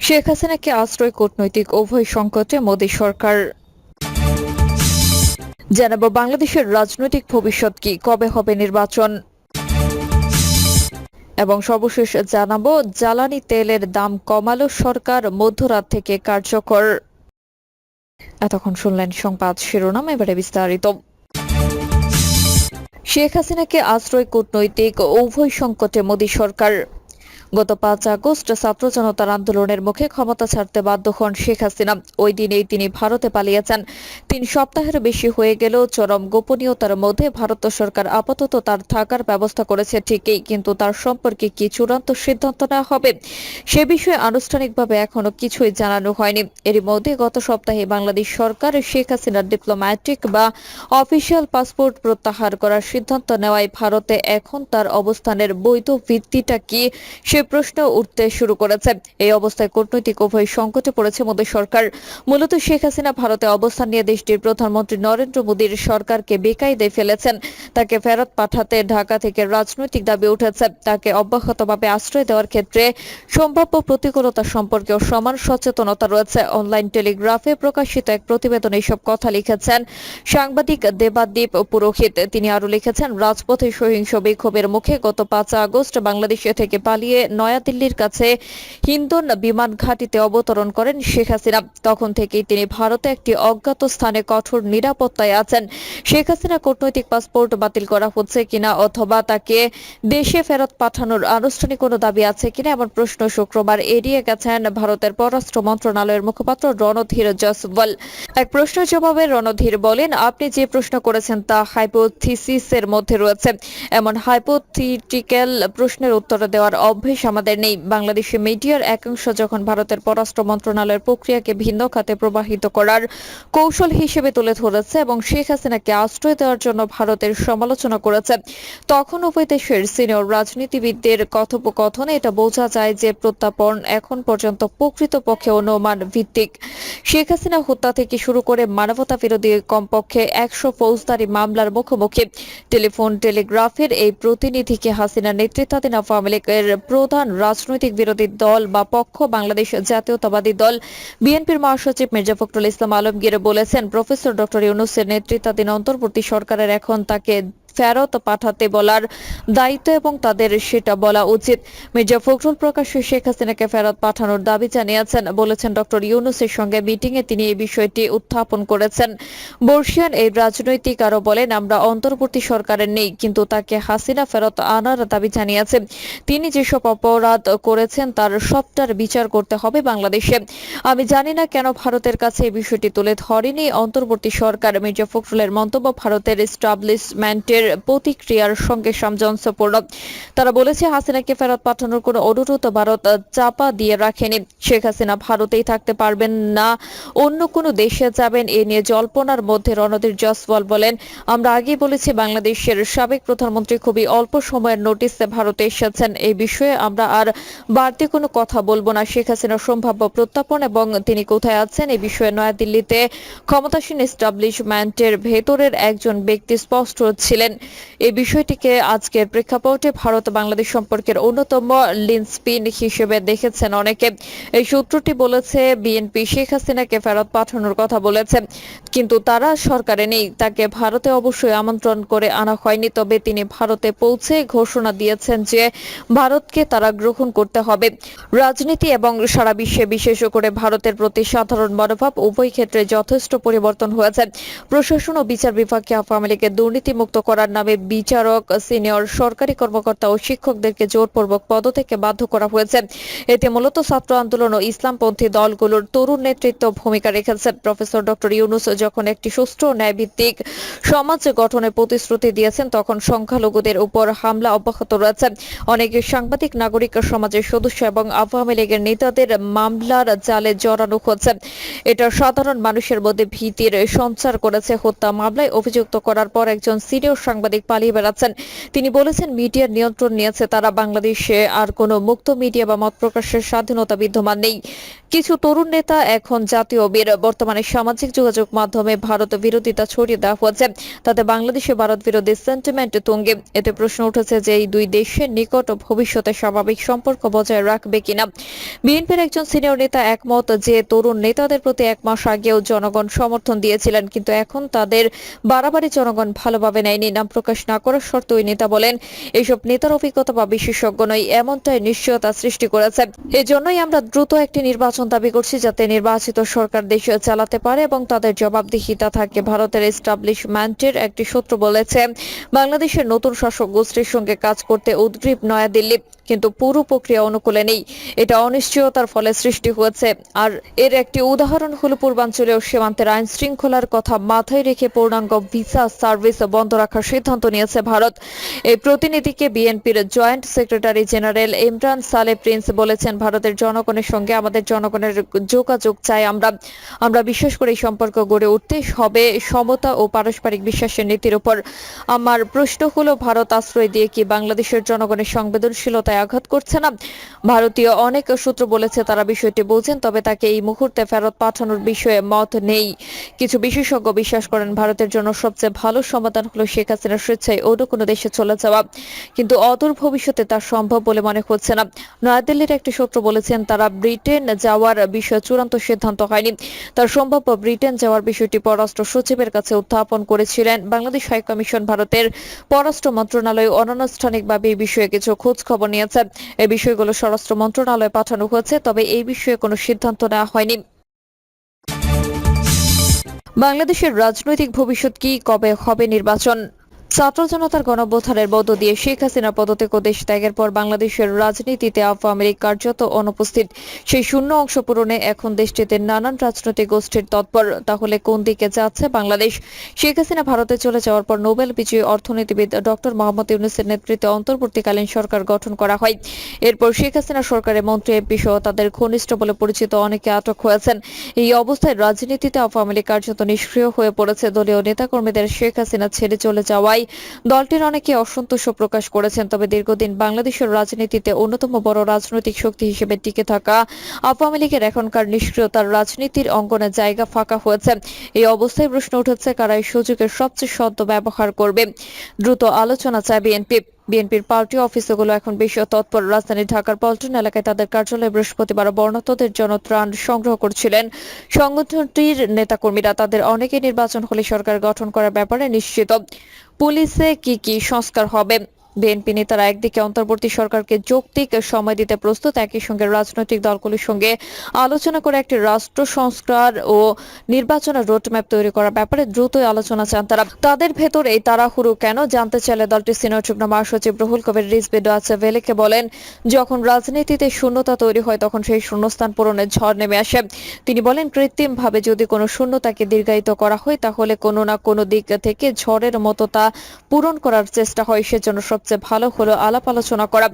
শেখ হাসিনাকে আশ্রয় কূটনৈতিক উভয় সংকটে মোদী সরকার। জানাব বাংলাদেশের রাজনৈতিক ভবিষ্যৎ কি, কবে হবে নির্বাচন? এবং সর্বশেষ জানাব, জ্বালানি তেলের দাম কমালো সরকার, মধ্যরাত থেকে কার্যকর। এতক্ষণ শুনলেন সংবাদ শিরোনাম, এবারে বিস্তারিত। শেখ হাসিনাকে আশ্রয় কূটনৈতিক উভয় সংকটে মোদী সরকার। গত পাঁচ আগস্ট ছাত্র জনতার আন্দোলনের মুখে ক্ষমতা ছাড়তে বাধ্য হন শেখ হাসিনা। ওই দিনেই তিনি ভারতে পালিয়েছেন। তিন সপ্তাহের বেশি হয়ে গেলেও চরম গোপনীয়তার মধ্যে ভারত সরকার আপাতত তার থাকার ব্যবস্থা করেছে ঠিকই, কিন্তু তার সম্পর্কে কি চূড়ান্ত সিদ্ধান্ত নেওয়া হবে সে বিষয়ে আনুষ্ঠানিকভাবে এখনও কিছুই জানানো হয়নি। এরই মধ্যে গত সপ্তাহে বাংলাদেশ সরকার শেখ হাসিনার ডিপ্লোম্যাটিক বা অফিসিয়াল পাসপোর্ট প্রত্যাহার করার সিদ্ধান্ত নেওয়ায় ভারতে এখন তার অবস্থানের বৈধ ভিত্তিটা কি সে প্রশ্ন উঠতে শুরু করেছে। এই অবস্থায় কূটনৈতিক উভয় সংকটে পড়েছে মোদী সরকার। মূলত শেখ হাসিনা ভারতে অবস্থান নিয়ে দেশটির প্রধানমন্ত্রী নরেন্দ্র মোদীর সরকারকে বেকায়দায় ফেলেছেন। তাকে ফেরত পাঠাতে ঢাকা থেকে রাজনৈতিক দাবি উঠেছে। তাকে অব্যাহতভাবে আশ্রয় দেওয়ার ক্ষেত্রে সম্ভাব্য প্রতিকূলতা সম্পর্কেও সমান সচেতনতা রয়েছে। অনলাইন টেলিগ্রাফে প্রকাশিত এক প্রতিবেদনে এইসব কথা লিখেছেন সাংবাদিক দেবাদ্বীপ পুরোহিত। তিনি আরও লিখেছেন, রাজপথে সহিংস বিক্ষোভের মুখে গত পাঁচ আগস্ট বাংলাদেশ থেকে পালিয়ে নয়াদিল্লির কাছে হিন্দন বিমান ঘাঁটিতে অবতরণ করেন শেখ হাসিনা। তখন থেকেই তিনি ভারতে একটি অজ্ঞাত স্থানে কঠোর নিরাপত্তায় আছেন। শেখ হাসিনা কূটনৈতিক পাসপোর্ট বাতিল করা হচ্ছে কিনা অথবা তাকে দেশে ফেরত পাঠানোর আনুষ্ঠানিক কোনো দাবি আছে কিনা এমন প্রশ্ন শুক্রবার এড়িয়ে গেছেন ভারতের পররাষ্ট্র মন্ত্রণালয়ের মুখপাত্র রণধীর জসওয়াল এক প্রশ্নের জবাবে রণধীর বলেন, আপনি যে প্রশ্ন করেছেন তা হাইপোথিসিসের মধ্যে রয়েছে। এমন হাইপোথিটিক্যাল প্রশ্নের উত্তর দেওয়ার অভ্যেস আমাদের নেই। বাংলাদেশে মিডিয়ার একাংশ যখন ভারতের পররাষ্ট্র মন্ত্রণালয়ের প্রক্রিয়াকে ভিন্ন খাতে প্রবাহিত করার কৌশল হিসেবে তুলে ধরেছে এবং শেখ হাসিনাকে আশ্রয় দেওয়ার জন্য ভারতের সমালোচনা করেছে, তখন উভয় দেশের সিনিয়র রাজনীতিবিদদের কথোপকথনে এটা বোঝা যায় যে প্রত্যাপন এখন পর্যন্ত প্রকৃতপক্ষে অনুমান ভিত্তিক। শেখ হাসিনা হত্যা থেকে শুরু করে মানবতা বিরোধী কমপক্ষে একশো ফৌজদারি মামলার মুখোমুখি। টেলিফোন, টেলিগ্রাফের এই প্রতিনিধিকে হাসিনা নেতৃত্বাধীন আওয়ামী লীগের প্রধান রাজনৈতিক বিরোধী দল বা পক্ষ বাংলাদেশ জাতীয়তাবাদী দল। বিএনপির মহাসচিব মির্জা ফখরুল ইসলাম আলমগীর বলেছেন, প্রফেসর ডক্টর ইউনুসের নেতৃত্বাধীন অন্তর্বর্তী সরকারের এখন তাকে ফেরত পাঠাতে বলার দায়িত্ব এবং তাদের সেটা বলা উচিত। মির্জা ফখরুল প্রকাশ্যে শেখ হাসিনাকে ফেরত পাঠানোর দাবি জানিয়েছেন, বলেছেন ডক্টর ইউনুসের সঙ্গে মিটিং এ তিনি এই বিষয়টি উত্থাপন করেছেন। বর্ষিয়ান এই রাজনৈতিক আরও বলেন, আমরা অন্তর্বর্তী সরকারের নেই, কিন্তু তাকে হাসিনা ফেরত আনার দাবি জানিয়েছেন তিনি যেসব অপরাধ করেছেন তার সবটার বিচার করতে হবে বাংলাদেশে। আমি জানি না কেন ভারতের কাছে এই বিষয়টি তুলে ধরেনি অন্তর্বর্তী সরকার। মির্জা ফখরুলের মন্তব্য ভারতের এস্টাবলিশমেন্টের প্রতিক্রিয়ার সঙ্গে সামঞ্জস্যপূর্ণ। তারা বলেছে, হাসিনাকে ফেরত পাঠানোর কোনো অনুরোধ ভারত চাপা দিয়ে রাখেনি। শেখ হাসিনা ভারতেই থাকতে পারবেন না। অন্য কোনো দেশে যাবেন, এ নিয়ে জল্পনার মধ্যে রণধীর জসওয়াল বলেন, আমরা আগেই বলেছি বাংলাদেশের সাবেক প্রধানমন্ত্রী খুবই অল্প সময়ের নোটিসে ভারতে এসেছেন। এই বিষয়ে আমরা আর বাড়তি কোনো কথা বলব না। শেখ হাসিনার সম্ভাব্য প্রত্যাপন এবং তিনি কোথায় আছেন এই বিষয়ে নয়াদিল্লিতে ক্ষমতাসীন এস্টাবলিশমেন্টের ভেতরের একজন ব্যক্তি স্পষ্ট ছিলেন। এই বিষয়টিকে আজকের প্রেক্ষাপটে ভারত বাংলাদেশ সম্পর্কের অন্যতম লিনস্পিন হিসেবে দেখেছেন অনেকে। এই সূত্রটি বলেছে, বিএনপি শেখ হাসিনাকে ফেরত পাঠানোর কথা বলেছে। কিন্তু তারা সরকারে নেই। তাকে ভারতে অবশ্যই আমন্ত্রণ করে আনা হয়নি, তবে তিনি ভারতে পৌঁছে ঘোষণা দিয়েছেন যে ভারতকে তারা গ্রহণ করতে হবে। রাজনীতি এবং সারা বিশ্বে বিশেষ করে ভারতের প্রতি সাধারণ মনোভাব উভয় ক্ষেত্রে যথেষ্ট পরিবর্তন হয়েছে। প্রশাসন ও বিচার বিভাগকে আওয়ামী লীগের দুর্নীতিমুক্ত করার নামে বিচারক, সিনিয়র সরকারি কর্মকর্তা ও শিক্ষকদেরকে জোরপূর্বক পদ থেকে বাধ্য করা হয়েছে। এতে মূলত ছাত্র আন্দোলন ও ইসলামপন্থী দলগুলোর তরুণ নেতৃত্ব ভূমিকা রেখেছে। প্রফেসর ডক্টর ইউনুস যখন একটি সুষ্ঠু ন্যায়ভিত্তিক সমাজ গঠনের প্রতিশ্রুতি দিয়েছেন, তখন সংখ্যালঘুদের উপর হামলা অব্যাহত রয়েছে। অনেক সাংবাদিক, নাগরিক, সমাজের সদস্য এবং আওয়ামী লীগের নেতাদের মামলার জালে জড়ানো হচ্ছে। এটা সাধারণ মানুষের মধ্যে ভীতির সঞ্চার করেছে হত্যা মামলায় অভিযুক্ত করার পর একজন সিনিয়র সাংবাদিক পালিয়ে বেড়াচ্ছেন। তিনি বলেছেন, মিডিয়ার নিয়ন্ত্রণ নিয়েছে তারা বাংলাদেশে আর কোনো মুক্ত মিডিয়া বা মত প্রকাশের স্বাধীনতা বিদ্যমান নেই। কিছু তরুণ নেতা, এখন জাতীয় বীর, বর্তমানে সামাজিক যোগাযোগ মাধ্যমে ভারত বিরোধিতা ছড়িয়ে দেওয়া হচ্ছে তাতে বাংলাদেশে ভারত বিরোধী সেন্টিমেন্ট তুঙ্গে। এতে প্রশ্ন উঠেছে যে এই দুই দেশের নিকট ভবিষ্যতে স্বাভাবিক সম্পর্ক বজায় রাখবে কিনা। বিএনপির একজন সিনিয়র নেতা একমত যে তরুণ নেতাদের প্রতি এক মাস আগেও জনগণ সমর্থন দিয়েছিলেন, কিন্তু এখন তাদের বাড়াবাড়ি জনগণ ভালোভাবে নেয়নি। নাম প্রকাশ না করার শর্তে ওই নেতা বলেন এইসব নেতার অভিজ্ঞতা বা বিশেষজ্ঞ নয় এমনটাই নিশ্চয়তা সৃষ্টি করেছে। এজন্যই আমরা দ্রুত একটি নির্বাচন দাবি করছি যাতে নির্বাচিত সরকার দেশ চালাতে পারে এবং তাদের জবাবদিহিতা থাকে। ভারতের এস্টাবলিশমেন্টের একটি সূত্র বলেছে, বাংলাদেশের নতুন শাসক গোষ্ঠীর সঙ্গে কাজ করতে উদ্গ্রীব নয়াদিল্লি, কিন্তু পুরো প্রক্রিয়া অনুকূলে নেই। এটা অনিশ্চয়তার ফলে সৃষ্টি হয়েছে। আর এর একটি উদাহরণ হলো পূর্বাঞ্চলীয় সীমান্তের আইন শৃঙ্খলার কথা মাথায় রেখে পূর্ণাঙ্গ ভিসা সার্ভিস বন্ধ রাখার সিদ্ধান্ত নিয়েছে ভারত। এই প্রতিনিধিকে বিএনপির জয়েন্ট সেক্রেটারি জেনারেল ইমরান সালে প্রিন্স বলেছেন, ভারতের জনগণের সঙ্গে আমাদের জনগণের যোগাযোগ চাই আমরা। আমরা বিশ্বাস করে এই সম্পর্ক গড়ে উঠতে হবে। সমতা ও পারস্পরিক বিশ্বাসের নীতির উপর আমার প্রশ্ন হলো, ভারত আশ্রয় দিয়ে কি বাংলাদেশের জনগণের সংবেদনশীলতায় আঘাত করছে না? ভারতীয় অনেক সূত্র বলেছে, তারা বিষয়টি বোঝেন, তবে তাকে এই মুহূর্তে ফেরত পাঠানোর বিষয়ে মত নেই। কিছু বিশেষজ্ঞ বিশ্বাস করেন, ভারতের জন্য সবচেয়ে ভালো সমাধান হলো শেখ হাসিনার স্বেচ্ছায় অন্য কোনো দেশে চলে যাওয়া। কিন্তু অদূর ভবিষ্যতে তা সম্ভব বলে মনে হচ্ছে না। নয়াদিল্লির একটি সূত্র বলেছেন, তারা ব্রিটেন যাওয়ার বিষয়ে চূড়ান্ত সিদ্ধান্ত হয়নি। তার সম্ভাব্য ব্রিটেন যাওয়ার বিষয়টি পররাষ্ট্র সচিবের কাছে উত্থাপন করেছিলেন বাংলাদেশ হাই কমিশন ভারতের পররাষ্ট্র মন্ত্রণালয় অনানুষ্ঠানিকভাবে এই বিষয়ে কিছু খোঁজ খবর নিয়েছে। এই বিষয়গুলো স্বরাষ্ট্র মন্ত্রণালয়ে পাঠানো হয়েছে, তবে এই বিষয়ে কোনো সিদ্ধান্ত নেওয়া হয়নি। বাংলাদেশের রাজনৈতিক ভবিষ্যৎ কি, কবে হবে নির্বাচন? ছাত্র জনতার গণবোথানের মধ্য দিয়ে শেখ হাসিনা পদত্যাগ ও দেশ ত্যাগের পর বাংলাদেশের রাজনীতিতে আওয়ামী লীগ কার্যত অনুপস্থিত। সেই শূন্য অংশ পূরণে এখন দেশটিতে নানান রাজনৈতিক গোষ্ঠীর তৎপর। তাহলে কোন দিকে যাচ্ছে বাংলাদেশ? শেখ হাসিনা ভারতে চলে যাওয়ার পর নোবেল বিজয়ী অর্থনীতিবিদ ডক্টর মোহাম্মদ ইউনুসের নেতৃত্বে অন্তর্বর্তীকালীন সরকার গঠন করা হয়। এরপর শেখ হাসিনা সরকারের মন্ত্রী এমপি সহ তাদের ঘনিষ্ঠ বলে পরিচিত অনেকে আটক হয়েছেন। এই অবস্থায় রাজনীতিতে আওয়ামী লীগ কার্যত নিষ্ক্রিয় হয়ে পড়েছে। দলীয় নেতাকর্মীদের শেখ হাসিনা ছেড়ে চলে যাওয়ায় দলটির অনেকে অসন্তোষ প্রকাশ করেছেন। তবে দীর্ঘদিন বাংলাদেশের রাজনীতিতে অন্যতম বড় রাজনৈতিক শক্তি হিসেবে টিকে থাকা আওয়ামী লীগের এখনকার নিষ্ক্রিয়তার রাজনীতির অঙ্গনে জায়গা ফাঁকা হয়েছে। এই অবস্থায় প্রশ্ন উঠেছে, কারা এই সুযোগের সবচেয়ে সদ্য ব্যবহার করবে? দ্রুত আলোচনা চায় বিএনপি। বিএনপির পার্টি অফিসগুলো এখন বেশি তৎপর। রাজধানী ঢাকার পল্টন এলাকায় তাদের কার্যালয়ে বৃহস্পতিবার বর্ণতদের জন্য ত্রাণ সংগ্রহ করছিলেন সংগঠনটির নেতাকর্মীরা। তাদের অনেকে নির্বাচন হলে সরকার গঠন করার ব্যাপারে নিশ্চিত। পুলিশে কি কি সংস্কার হবে? বিএনপি নেতারা একদিকে অন্তর্বর্তী সরকারকে যৌক্তিক সময় দিতে প্রস্তুত, একই সঙ্গে রাজনৈতিক দলগুলির সঙ্গে আলোচনা করে একটি রাষ্ট্র সংস্কার ও নির্বাচনের রোডম্যাপ তৈরি করার ব্যাপারে দ্রুতই আলোচনা চান তারা। তাদের ভেতর এই তাড়াহুড়ো কেন? জানতে চাইলে দলটির সিনিয়র যুগ্ম মহাসচিব রুহুল কবির রিজবি ডোয়াচে ভেলেকে বলেন, যখন রাজনীতিতে শূন্যতা তৈরি হয়, তখন সেই শূন্যস্থান পূরণের ঝড় নেমে আসে। তিনি বলেন, কৃত্রিমভাবে যদি কোনো শূন্যতাকে দীর্ঘায়িত করা হয়, তাহলে কোনো না কোনো দিক থেকে ঝড়ের মতো তা পূরণ করার চেষ্টা হয়, সেজন্য সবচেয়ে ভালো হলো আলাপ আলোচনা করা।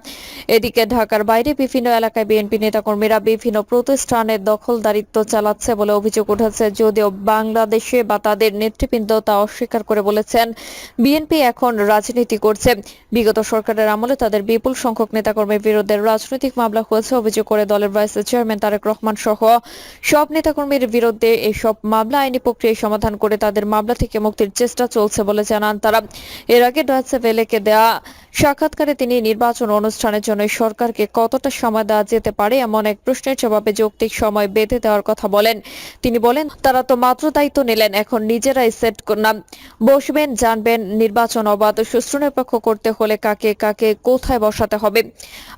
এদিকে ঢাকার বাইরে বিভিন্ন এলাকায় বিএনপি নেতাকর্মীরা বিভিন্ন প্রতিষ্ঠানের দখলদারিত্ব চালাচ্ছে বলে অভিযোগ উঠেছে। যদিও বাংলাদেশে বা তাদের নেতৃবৃন্দ তা অস্বীকার করে বলেছেন, বিএনপি এখন রাজনীতি করছে। বিগত সরকারের আমলে তাদের বিপুল সংখ্যক নেতাকর্মীর বিরুদ্ধে রাজনৈতিক মামলা হয়েছে, অভিযোগ করে দলের ভাইস চেয়ারম্যান তারেক রহমান সহ সব নেতাকর্মীর বিরুদ্ধে এসব মামলা আইনি প্রক্রিয়ায় সমাধান করে তাদের মামলা থেকে মুক্তির চেষ্টা চলছে বলে জানান তারা। এর আগে ডয়েসে ভেলেকে দেয়া সাক্ষাৎকারে তিনি নির্বাচন অনুষ্ঠানের জন্য সরকারকে কতটা সময় দেওয়া যেতে পারে এমন এক প্রশ্নের জবাবে যৌক্তিক সময় বেঁধে দেওয়ার কথা বলেন। তিনি বলেন, তারা তো মাত্র দায়িত্ব নিলেন, এখন নিজেরাই সেট নাম বসবেন, জানবেন নির্বাচন অবাধ সুষ্ঠু নিরপেক্ষ করতে হলে কাকে কাকে কোথায় বসাতে হবে।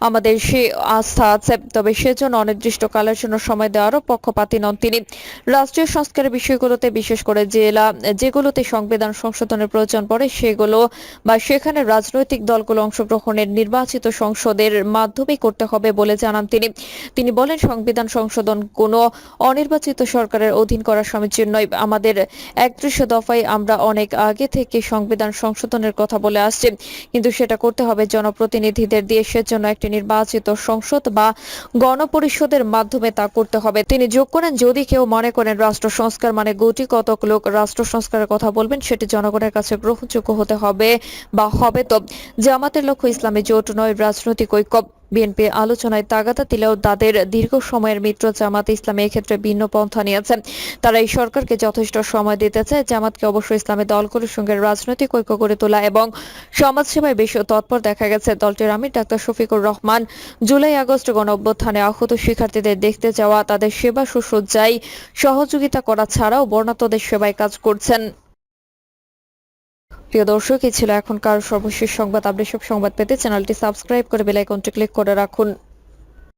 আমাদের সে আস্থা আছে, তবে সেজন্য অনির্দিষ্টকালের জন্য সময় দেওয়ারও পক্ষপাতী নন তিনি। রাষ্ট্রীয় সংস্কারের বিষয়গুলোতে বিশেষ করে জেলা যেগুলোতে সংবিধান সংশোধনের প্রয়োজন পড়ে, সেগুলো বা সেখানে রাজনৈতিক দলগুলো অংশগ্রহণের নির্বাচিত সংসদের মাধ্যমে করতে হবে বলে জানান তিনি। তিনি বলেন, সংবিধান সংশোধন কোনো অনির্বাচিত সরকারের অধীন করা সমীচীন নয়। আমাদের একত্রিশ দফায় আমরা অনেক আগে থেকে সংবিধান সংশোধনের কথা বলে আসছি। কিন্তু সেটা করতে হবে জনপ্রতিনিধিদের দিয়ে। সেজন্য একটি নির্বাচিত সংসদ বা গণপরিষদের মাধ্যমে তা করতে হবে। তিনি যোগ করেন, যদি কেউ মনে করেন রাষ্ট্র সংস্কার মানে গুটি কতক লোক রাষ্ট্র সংস্কারের কথা বলবেন, সেটি জনগণের কাছে গ্রহণযোগ্য হতে হবে বা হবে তো। জামাতের লক্ষ্য ইসলামী জোট নয়, রাজনৈতিক ঐক্য। বিএনপি আলোচনায় তাগাদা দিলেও তাদের দীর্ঘ সময়ের মিত্র জামাত ইসলামী এক্ষেত্রে ভিন্ন পন্থা নিয়েছে। তারা এই সরকারকে যথেষ্ট সময় দিতে চায় জামাতকে অবশ্য ইসলামী দলগুলোর সঙ্গে রাজনৈতিক ঐক্য গড়ে তোলা এবং সমাজসেবায় বেশি তৎপর দেখা গেছে দলটির আমির doctor Shafiqur Rahman. July August গণ অভ্যুত্থানে আহত শিক্ষার্থীদের দেখতে যাওয়া, তাদের সেবা সুসজ্জায় সহযোগিতা করা ছাড়াও বর্ণাতদের সেবায় কাজ করছেন। প্রিয় দর্শক, এই ছিল এখনকার সর্বশেষ সংবাদ। আপডেট সব সংবাদ পেতে চ্যানেলটি সাবস্ক্রাইব করে বেল আইকনটি ক্লিক করে রাখুন।